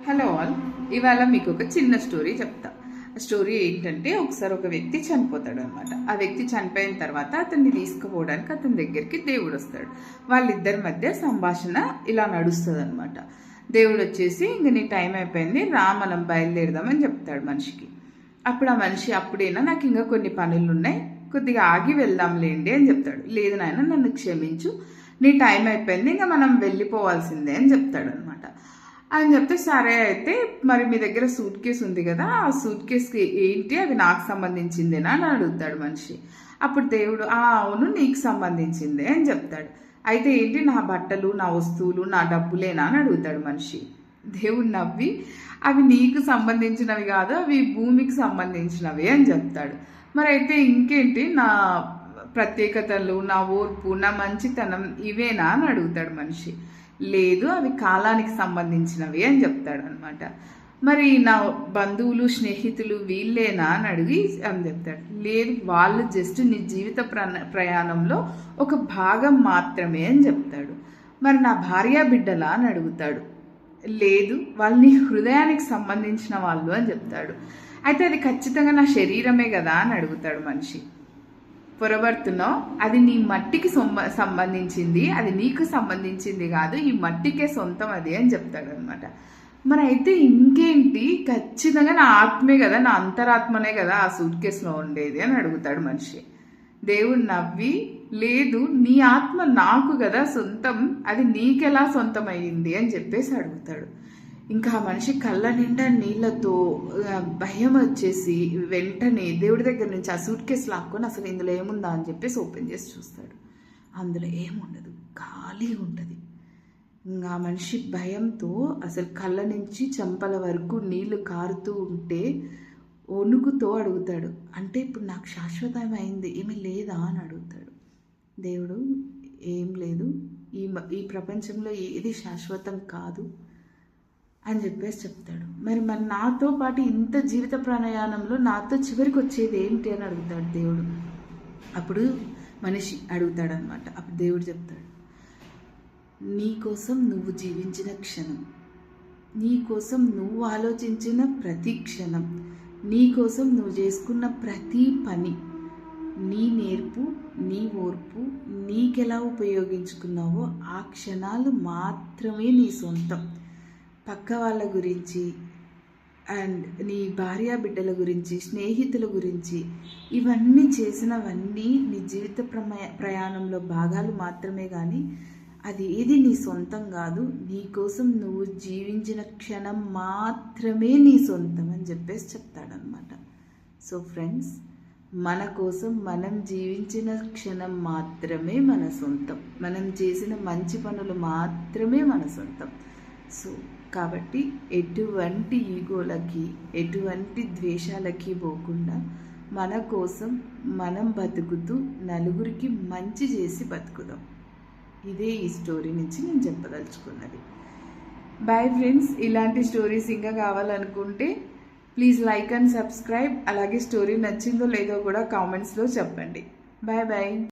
Hello all. ఇవాళ మీకు ఒక చిన్న స్టోరీ చెప్తా. స్టోరీ ఏంటంటే ఒకసారి ఒక వ్యక్తి చనిపోతాడు అనమాట ఆ వ్యక్తి చనిపోయిన తర్వాత అతన్ని తీసుకుపోవడానికి అతని దగ్గరికి దేవుడు వస్తాడు. వాళ్ళిద్దరి మధ్య సంభాషణ ఇలా నడుస్తుంది అనమాట దేవుడు వచ్చేసి ఇంక నీ టైం అయిపోయింది రా మనం బయలుదేరదామని చెప్తాడు మనిషికి. అప్పుడు ఆ మనిషి అప్పుడైనా నాకు ఇంకా కొన్ని పనులు ఉన్నాయి కొద్దిగా ఆగి వెళ్దాంలేండి అని చెప్తాడు. లేదు నాయన నన్ను క్షమించు. నీ టైం అయిపోయింది ఇంకా మనం వెళ్ళిపోవాల్సిందే అని చెప్తాడు అనమాట అని చెప్తే సరే అయితే మరి మీ దగ్గర సూట్ కేస్ ఉంది కదా ఆ సూట్ కేస్కి ఏంటి? అది నాకు సంబంధించిందేనా అని అడుగుతాడు మనిషి. అప్పుడు దేవుడు ఆ అవును నీకు సంబంధించిందే అని చెప్తాడు. అయితే ఏంటి? నా బట్టలు నా వస్తువులు నా డబ్బులేనా అని అడుగుతాడు మనిషి. దేవుడు నవ్వి అవి నీకు సంబంధించినవి కాదు అవి భూమికి సంబంధించినవి అని చెప్తాడు. మరి అయితే ఇంకేంటి? నా ప్రత్యేకతలు నా ఓర్పు నా మంచితనం ఇవేనా అని అడుగుతాడు మనిషి. లేదు అవి కాలానికి సంబంధించినవి అని చెప్తాడు అనమాట మరి నా బంధువులు స్నేహితులు వీళ్ళేనా అని అడిగి అని చెప్తాడు. లేదు వాళ్ళు జస్ట్ నీ జీవిత ప్ర- ప్రయాణంలో ఒక భాగం మాత్రమే అని చెప్తాడు. మరి నా భార్య బిడ్డలా అని అడుగుతాడు. లేదు వాళ్ళు నీ హృదయానికి సంబంధించిన వాళ్ళు అని చెప్తాడు. అయితే అది ఖచ్చితంగా నా శరీరమే కదా అని అడుగుతాడు మనిషి. పొరబడుతున్నావు. అది నీ మట్టికి సంబంధించింది. అది నీకు సంబంధించింది కాదు. ఈ మట్టికే సొంతం అది అని చెప్తాడు అనమాట మరి అయితే ఇంకేంటి? ఖచ్చితంగా నా ఆత్మే కదా. నా అంతరాత్మనే కదా ఆ సూట్ కేసులో ఉండేది అని అడుగుతాడు మనిషి. దేవుడు నవ్వి లేదు నీ ఆత్మ నాకు కదా సొంతం. అది నీకెలా సొంతం అయ్యింది అని చెప్పేసి అడుగుతాడు. ఇంకా ఆ మనిషి కళ్ళ నిండా నీళ్ళతో భయం వచ్చేసి వెంటనే దేవుడి దగ్గర నుంచి ఆ సూట్ కేసు లాక్కొని అసలు ఇందులో ఏముందా అని చెప్పేసి ఓపెన్ చేసి చూస్తాడు. అందులో ఏముండదు ఖాళీ ఉంటుంది. ఇంకా ఆ మనిషి భయంతో అసలు కళ్ళ నుంచి చెంపల వరకు నీళ్ళు కారుతూ ఉంటే వణుకుతో అడుగుతాడు. అంటే ఇప్పుడు నాకు శాశ్వతమైంది ఏమీ లేదా అని అడుగుతాడు. దేవుడు ఏం లేదు. ఈ ఈ ప్రపంచంలో ఏది శాశ్వతం కాదు. అని చెప్పేసి చెప్తాడు. మరి మరి నాతో పాటు ఇంత జీవిత ప్రయాణంలో నాతో చివరికి వచ్చేది ఏంటి అని అడుగుతాడు దేవుడు. అప్పుడు మనిషి అడుగుతాడనమాట అప్పుడు దేవుడు చెప్తాడు నీ కోసం నువ్వు జీవించిన క్షణం నీ కోసం నువ్వు ఆలోచించిన ప్రతి క్షణం నీ కోసం నువ్వు చేసుకున్న ప్రతి పని నీ నేర్పు నీ ఓర్పు నీకెలా ఉపయోగించుకున్నావో ఆ క్షణాలు మాత్రమే నీ సొంతం. పక్క వాళ్ళ గురించి అండ్ నీ భార్య బిడ్డల గురించి స్నేహితుల గురించి ఇవన్నీ చేసినవన్నీ నీ జీవిత ప్రమయ ప్రయాణంలో భాగాలు మాత్రమే కానీ అది ఏది నీ సొంతం కాదు. నీ కోసం నువ్వు జీవించిన క్షణం మాత్రమే నీ సొంతం అని చెప్పేసి చెప్తాడనమాట సో ఫ్రెండ్స్ మన కోసం మనం జీవించిన క్షణం మాత్రమే మన సొంతం. మనం చేసిన మంచి పనులు మాత్రమే మన సొంతం. సో కాబట్టి ఎటువంటి ఈగోలకి ఎటువంటి ద్వేషాలకి పోకుండా మన కోసం మనం బతుకుతూ నలుగురికి మంచి చేసి బతుకుదాం. ఇదే ఈ స్టోరీ నుంచి నేను చెప్పదలుచుకున్నది. బాయ్ ఫ్రెండ్స్ ఇలాంటి స్టోరీస్ ఇంకా కావాలనుకుంటే ప్లీజ్ లైక్ అండ్ సబ్స్క్రైబ్. అలాగే స్టోరీ నచ్చిందో లేదో కూడా కామెంట్స్లో చెప్పండి. Bye bye